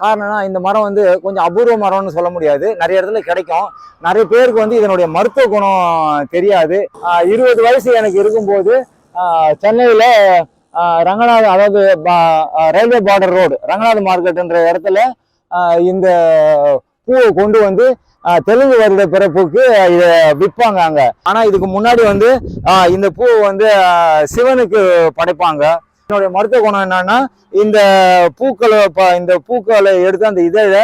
காரணம்னா இந்த மரம் வந்து கொஞ்சம் அபூர்வ மரம்னு சொல்ல முடியாது. நிறைய இடத்துல கிடைக்கும். நிறைய பேருக்கு வந்து இதனுடைய மருத்துவ குணம் தெரியாது. இருபது வயசு எனக்கு இருக்கும்போது சென்னையில் ரங்கநாத அதாவது பா- ரயில்வே பார்டர் ரோடு ரங்கநாத மார்க்கெட்டுன்ற இடத்துல இந்த பூவை கொண்டு வந்து தெலுங்கு வருட பிறப்புக்கு இதை விற்பாங்க அங்கே. ஆனால் இதுக்கு முன்னாடி வந்து இந்த பூவை வந்து சிவனுக்கு படைப்பாங்க. என்னுடைய மருத்துவ குணம் என்னன்னா இந்த பூக்களை இந்த பூக்களை எடுத்து அந்த இதழை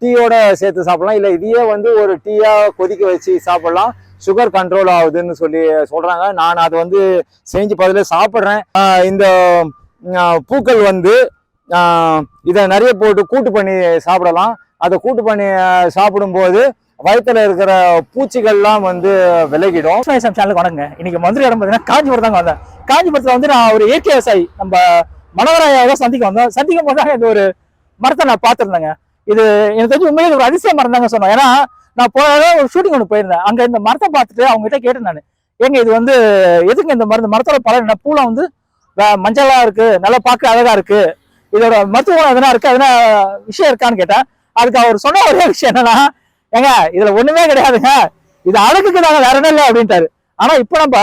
டீயோட சேர்த்து சாப்பிடலாம். இல்லை இதையே வந்து ஒரு டீயா கொதிக்க வச்சு சாப்பிடலாம். சுகர் கண்ட்ரோல் ஆகுதுன்னு சொல்லி சொல்றாங்க. நான் அதை வந்து செஞ்சு பதில சாப்பிட்றேன். இந்த பூக்கள் வந்து இதை நிறைய போட்டு கூட்டு பண்ணி சாப்பிடலாம். அதை கூட்டு பண்ணி சாப்பிடும்போது வயத்துல இருக்கிற பூச்சிகள்லாம் வந்து விலகிடும். விவசாயம் சேனலுக்கு வணங்க இன்னைக்கு மதுரை இடம் பார்த்தீங்கன்னா காஞ்சிபுரம் தாங்க வந்தேன். காஞ்சிபுரத்துல வந்து நான் ஒரு இயற்கை விவசாயி நம்ம மனோகராயாவை சந்திக்க வந்தோம். சந்திக்கும் போது தான் இந்த ஒரு மரத்தை நான் பார்த்துருந்தேங்க. இது எனக்கு தெரிஞ்சு உண்மையிலே ஒரு அதிசய மரம் தாங்க சொன்னோம். ஏன்னா நான் போன ஒரு ஷூட்டிங் ஒன்று போயிருந்தேன். அங்க இந்த மரத்தை பார்த்துட்டு அவங்க கிட்ட கேட்டேன் நான். ஏங்க இது வந்து எதுக்கு இந்த மருந்து? மரத்தோட பலன் என்ன? பூலாம் வந்து மஞ்சளாக மஞ்சளா இருக்கு நல்லா பார்க்க அழகா இருக்கு. இதோட மருத்துவம் எதனா இருக்கு? எதனா விஷயம் இருக்கான்னு கேட்டேன். அதுக்கு அவர் சொன்ன ஒரே விஷயம் என்னன்னா ஏங்க இதுல ஒண்ணுமே கிடையாதுங்க. இது அழகுக்கு நாங்க வேற என்ன இல்லை அப்படின்ட்டாரு. ஆனா இப்ப நம்ம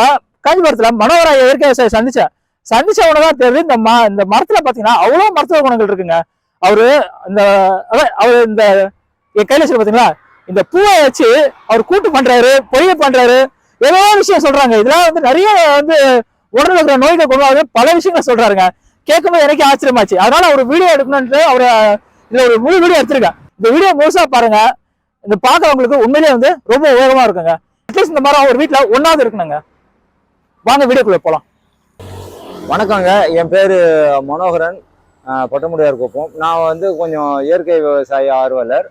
காஞ்சிபுரத்துல மனோகராய இயற்கை விவசாயி சந்திச்சேன் சந்திச்ச உடனே தெரியுது இந்த ம இந்த மரத்துல பாத்தீங்கன்னா அவ்வளவு மருத்துவ குணங்கள் இருக்குங்க. அவரு இந்த அவரு இந்த என் கையில பாத்தீங்களா இந்த பூவை வச்சு அவர் கூட்டு பண்றாரு பொரியல் பண்றாரு ஏதோ விஷயம் சொல்றாங்க. இதெல்லாம் வந்து நிறைய வந்து உடல் இருக்கிற நோய்கள் கொண்டு பல விஷயங்கள் சொல்றாருங்க. கேட்கும்போது எனக்கு ஆச்சரியமாச்சு. அதனால ஒரு வீடியோ எடுக்கணும்ட்டு அவர் இதுல ஒரு முழு வீடியோ எடுத்திருக்கேன். இந்த வீடியோ முழுசா பாருங்க. இந்த பார்க்குறவங்களுக்கு உண்மையிலேயே வந்து ரொம்ப உபயோகமா இருக்குங்க. அட்லீஸ்ட் இந்த மரம் ஒரு வீட்டில் ஒன்னாவது இருக்கணுங்க. வாங்க வீடியோக்குள்ள போலாம். வணக்கங்க. என் பேர் மனோகரன். பட்டமுடியார் பொட்டமுடியார் குப்பம். நான் வந்து கொஞ்சம் இயற்கை விவசாய ஆர்வலர்.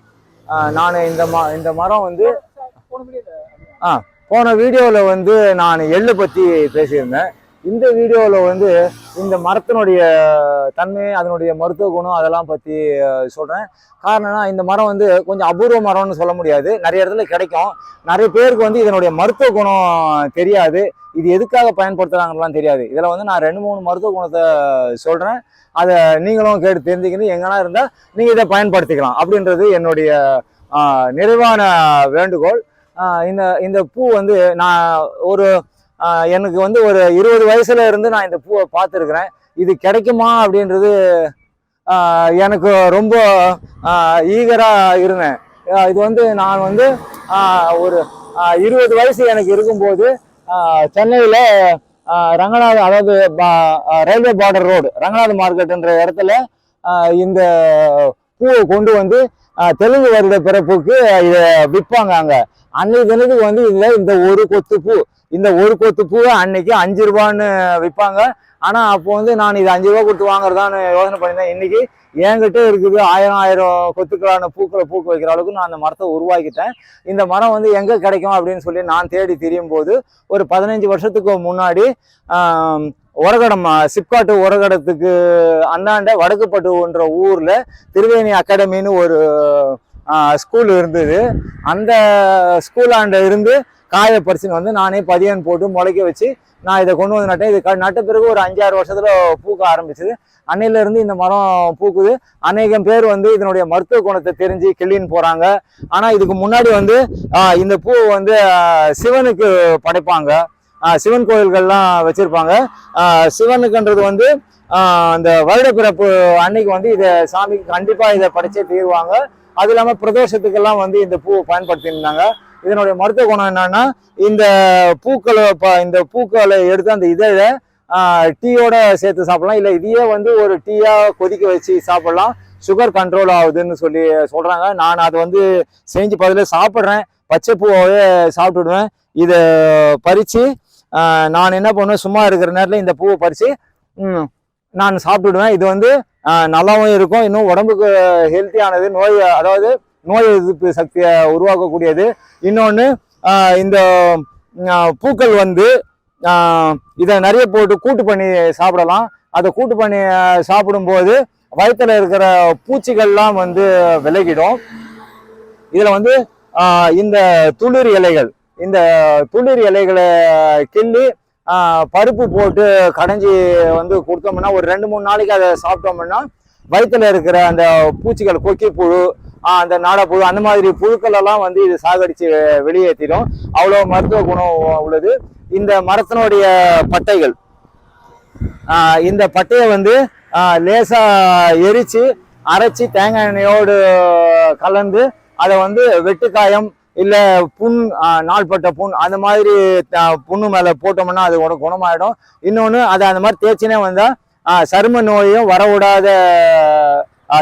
நான் இந்த ம இந்த மரம் வந்து போன வீடியோவில் வந்து நான் எள்ளு பற்றி பேசியிருந்தேன். இந்த வீடியோவில் வந்து இந்த மரத்தினுடைய தன்மை அதனுடைய மருத்துவ குணம் அதெல்லாம் பற்றி சொல்கிறேன் காரணம்னா இந்த மரம் வந்து கொஞ்சம் அபூர்வ மரம்னு சொல்ல முடியாது. நிறைய இடத்துல கிடைக்கும். நிறைய பேருக்கு வந்து இதனுடைய மருத்துவ குணம் தெரியாது. இது எதுக்காக பயன்படுத்துகிறாங்கலாம் தெரியாது. இதில் வந்து நான் ரெண்டு மூணு மருத்துவ குணத்தை சொல்கிறேன் அதை நீங்களும் கேட்டு தெரிஞ்சுக்கணும் எங்கன்னா இருந்தால் நீங்கள் இதை பயன்படுத்திக்கலாம் அப்படின்றது என்னுடைய நிறைவான வேண்டுகோள். இந்த இந்த பூ வந்து நான் ஒரு எனக்கு வந்து ஒரு இருபது வயசுல இருந்து நான் இந்த பூவை பார்த்துருக்குறேன். இது கிடைக்குமா அப்படின்றது எனக்கு ரொம்ப ஈகராக இருந்தேன். இது வந்து நான் வந்து ஒரு இருபது வயசு எனக்கு இருக்கும்போது சென்னையில் ரங்கநாத அதாவது பா- ரயில்வே பார்டர் ரோடு ரங்கநாத மார்க்கெட்ன்ற இடத்துல இந்த பூவை கொண்டு வந்து தெலுங்கு வருட பிறப்புக்கு இதை விற்பாங்க அங்கே. அன்னைக்கு தினத்துக்கு வந்து இதில் இந்த ஒரு கொத்து பூ இந்த ஒரு கொத்து பூவை அன்னைக்கு அஞ்சு ரூபான்னு விற்பாங்க. ஆனால் அப்போ வந்து நான் இது அஞ்சு ரூபா கொடுத்து வாங்குறதான்னு யோசனை பண்ணியிருந்தேன். இன்னைக்கு என்கிட்ட இருக்குது ஆயிரம் ஆயிரம் கொத்துக்களான பூக்களை பூக்க வைக்கிற அளவுக்கு நான் அந்த மரத்தை உருவாக்கிட்டேன். இந்த மரம் வந்து எங்கே கிடைக்கும் அப்படின்னு சொல்லி நான் தேடி திரியும் போது ஒரு பதினஞ்சு வருஷத்துக்கு முன்னாடி உரகடம் சிப்காட்டு உரகடத்துக்கு அந்தாண்ட வடக்குப்பட்டுன்ற ஊரில் திருவேணி அகாடமின்னு ஒரு ஸ்கூல் இருந்தது. அந்த ஸ்கூலாண்ட இருந்து காய பறிச்சுன்னு வந்து நானே பதியன் போட்டு முளைக்க வச்சு நான் இதை கொண்டு வந்து நட்டேன். இது நட்ட பிறகு ஒரு அஞ்சாறு வருஷத்துல பூக்க ஆரம்பிச்சது. அன்னையிலேருந்து இந்த மரம் பூக்குது. அநேகம் பேர் வந்து இதனுடைய மருத்துவ குணத்தை தெரிஞ்சு கிள்ளின்னு போகிறாங்க ஆனால் இதுக்கு முன்னாடி வந்து இந்த பூ வந்து சிவனுக்கு படைப்பாங்க. சிவன் கோயில்கள்லாம் வச்சுருப்பாங்க. சிவனுக்குன்றது வந்து அந்த வருட பிறப்பு அன்னைக்கு வந்து இதை சாமிக்கு கண்டிப்பாக இதை படைச்சே தீருவாங்க. அது இல்லாமல் பிரதோஷத்துக்கெல்லாம் வந்து இந்த பூவை பயன்படுத்தியிருந்தாங்க. இதனுடைய மருத்துவ குணம் என்னன்னா இந்த பூக்களை ப- இந்த பூக்களை எடுத்து அந்த இதழை டீயோட சேர்த்து சாப்பிடலாம். இல்லை இதையே வந்து ஒரு டீயா கொதிக்க வச்சு சாப்பிடலாம். சுகர் கண்ட்ரோல் ஆகுதுன்னு சொல்லி சொல்றாங்க. நான் அதை வந்து செஞ்சு பதில சாப்பிட்றேன். பச்சை பூவாவே சாப்பிட்டுடுவேன். இதை பறித்து நான் என்ன பண்ணுவேன்? சும்மா இருக்கிற நேரத்தில் இந்த பூவை பறித்து நான் சாப்பிட்டுடுவேன். இது வந்து நல்லாவும் இருக்கும். இன்னும் உடம்புக்கு ஹெல்த்தியானது நோய் அதாவது நோய் எதிர்ப்பு சக்தியை உருவாக்கக்கூடியது. இன்னொன்று இந்த பூக்கள் வந்து இதை நிறைய போட்டு கூட்டு பண்ணி சாப்பிடலாம். அதை கூட்டு பண்ணி சாப்பிடும்போது வயித்துல இருக்கிற பூச்சிகள்லாம் வந்து விலகிடும். இதில் வந்து இந்த துளிர் இலைகள் இந்த துளிர் இலைகளை கிள்ளி பருப்பு போட்டு கடைஞ்சி வந்து கொடுத்தோம்னா ஒரு ரெண்டு மூணு நாளைக்கு அதை சாப்பிட்டோம்னா வயிற்றுல இருக்கிற அந்த பூச்சிகள் கொக்கி புழு அந்த நாடப்புழு அந்த மாதிரி புழுக்கள் எல்லாம் வந்து இது சாகடிச்சு வெளியேற்றிடும். அவ்வளோ மருத்துவ குணம் உள்ளது. இந்த மரத்தினுடைய பட்டைகள் இந்த பட்டையை வந்து லேசா எரிச்சு அரைச்சி தேங்காய் எண்ணெயோடு கலந்து அதை வந்து வெட்டுக்காயம் இல்லை புண் நாள்பட்ட புண் அந்த மாதிரி புண்ணு மேலே போட்டோம்னா அது உனக்கு குணமாயிடும். இன்னொன்று அதை அந்த மாதிரி தேய்ச்சினே வந்தால் சரும நோயும் வரவிடாத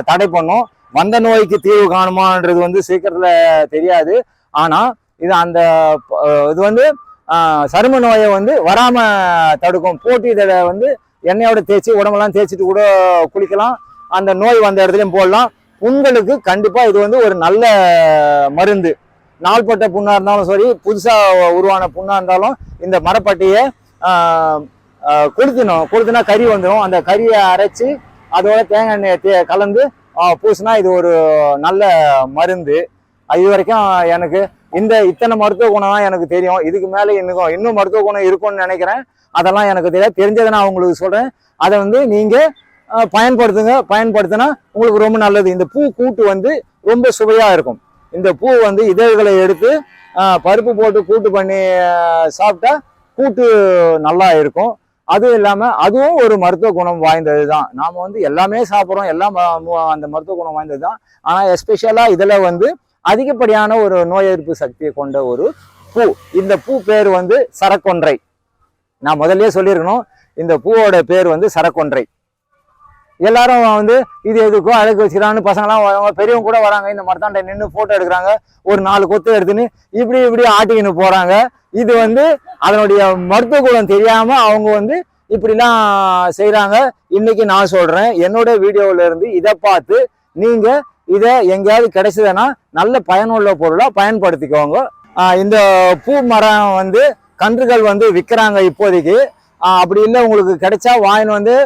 தடை பண்ணும். வந்த நோய்க்கு தீர்வு காணுமான்றது வந்து சீக்கிரத்துல தெரியாது. ஆனா இது அந்த இது வந்து சரும நோயை வந்து வராம தடுக்கும். போட்டி இதில் வந்து எண்ணெயோட தேய்ச்சி உடம்பெல்லாம் தேய்ச்சிட்டு கூட குளிக்கலாம். அந்த நோய் வந்த இடத்துலையும் போடலாம். புண்களுக்கு கண்டிப்பாக இது வந்து ஒரு நல்ல மருந்து. நாள்பட்ட புண்ணாக இருந்தாலும் சரி புதுசாக உருவான புண்ணாக இருந்தாலும் இந்த மரப்பட்டியை ஆஹ், ஆஹ், கறி வந்துடும் அந்த கறியை அரைச்சி அதோட தேங்காய் எண்ணெயை தே- கலந்து பூசினா இது ஒரு நல்ல மருந்து. அது இது வரைக்கும் எனக்கு இந்த இத்தனை மருத்துவ குணம் தான் எனக்கு தெரியும். இதுக்கு மேலே இன்னும் இன்னும் மருத்துவ குணம் இருக்கும்னு நினைக்கிறேன். அதெல்லாம் எனக்கு தெரியாது. தெரிஞ்சதை நான் உங்களுக்கு சொல்கிறேன் அதை வந்து நீங்கள் பயன்படுத்துங்க. பயன்படுத்தினா உங்களுக்கு ரொம்ப நல்லது. இந்த பூ கூட்டு வந்து ரொம்ப சுவையாக இருக்கும். இந்த பூ வந்து இதழ்களை எடுத்து பருப்பு போட்டு கூட்டு பண்ணி சாப்பிட்டா கூட்டு நல்லா இருக்கும். அதுவும் இல்லாமல் அதுவும் ஒரு மருத்துவ குணம் வாய்ந்தது தான் நாம் வந்து எல்லாமே சாப்பிட்றோம் எல்லாம் ம- மு- அந்த மருத்துவ குணம் வாய்ந்தது தான் ஆனால் எஸ்பெஷலாக இதில் வந்து அதிகப்படியான ஒரு நோய் எதிர்ப்பு சக்தியை கொண்ட ஒரு பூ. இந்த பூ பேர் வந்து சரக்கொன்றை. நான் முதல்லயே சொல்லியிருக்கணும் இந்த பூவோட பேர் வந்து சரக்கொன்றை. எல்லாரும் வந்து இது எதுக்கோ அழகு வச்சுக்கிறான்னு பசங்களாம் பெரியவங்க கூட வராங்க இந்த மரத்தாண்டை நின்று போட்டோ எடுக்கிறாங்க ஒரு நாலு கொத்து எடுத்துன்னு இப்படி இப்படி ஆட்டிக்கின்னு போறாங்க. இது வந்து அதனுடைய மருத்துவ குணம் தெரியாம அவங்க வந்து இப்படிலாம் செய்கிறாங்க இன்னைக்கு நான் சொல்றேன். என்னோட வீடியோல இருந்து இதை பார்த்து நீங்க இதை எங்கேயாவது கிடைச்சதுன்னா நல்ல பயனுள்ள பொருளா பயன்படுத்திக்கோங்க. இந்த பூ மரம் வந்து கன்றுகள் வந்து விற்கிறாங்க இப்போதைக்கு. அப்படி இல்லை உங்களுக்கு கிடைச்சா வாங்கின்னு வந்து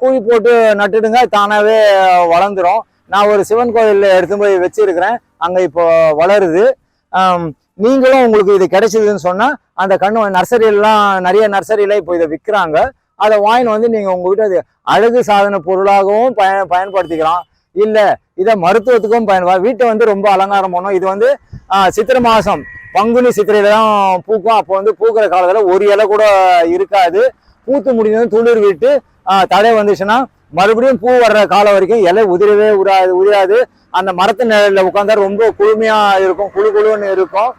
கூலி போட்டு நட்டுடுங்க. தானாவே வளர்ந்துடும் நான் ஒரு சிவன் கோயிலில் எடுத்து போய் வச்சிருக்கிறேன். அங்கே இப்போ வளருது. நீங்களும் உங்களுக்கு இது கிடைச்சதுன்னு சொன்னால் அந்த கண்ணு நர்சரியெல்லாம் நிறைய நர்சரியில இப்போ இதை விற்கிறாங்க அதை வாங்கின்னு வந்து நீங்கள் உங்ககிட்ட அது அழகு சாதன பொருளாகவும் பய பயன்படுத்திக்கலாம். இல்லை இதை மருத்துவத்துக்கும் பயன்பா வீட்டை வந்து ரொம்ப அலங்காரம் பண்ணும். இது வந்து சித்திரை மாதம். பங்குனி சித்திரையில தான் பூக்கும். அப்போ வந்து பூக்கிற காலத்தில் ஒரு இலை கூட இருக்காது. பூத்து முடிஞ்சதும் துளிர் விட்டு தடை வந்துச்சுன்னா மறுபடியும் பூ வர்ற காலம் வரைக்கும் இலை உதிரவே உராது உதிராது. அந்த மரத்து நிழலில் உட்காந்தா ரொம்ப குளுமையா இருக்கும் குழு குழுன்னு இருக்கும்.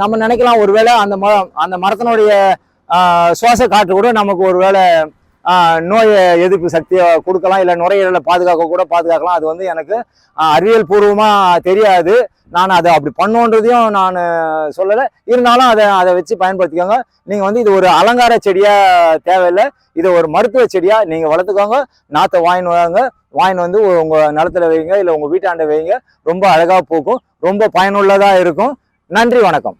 நம்ம நினைக்கலாம் ஒருவேளை அந்த மரம் அந்த மரத்தினுடைய சுவாச காற்று கூட நமக்கு ஒருவேளை நோய் எதிர்ப்பு சக்தியை கொடுக்கலாம் இல்லை நுரையீரலை பாதுகாக்க கூட பாதுகாக்கலாம். அது வந்து எனக்கு அறிவியல் பூர்வமாக தெரியாது. நான் அதை அப்படி பண்ணோன்றதையும் நான் சொல்லலை. இருந்தாலும் அதை அதை வச்சு பயன்படுத்திக்கோங்க. நீங்கள் வந்து இது ஒரு அலங்கார செடியாக தேவையில்லை. இதை ஒரு மருத்துவ செடியாக நீங்கள் வளர்த்துக்கோங்க. நாற்றை வாங்கின்னு வாங்க. வாங்கின்னு வந்து உங்கள் நிலத்துல வைங்க இல்லை உங்கள் வீட்டாண்ட வைங்க. ரொம்ப அழகாக பூக்கும். ரொம்ப பயனுள்ளதாக இருக்கும். நன்றி வணக்கம்.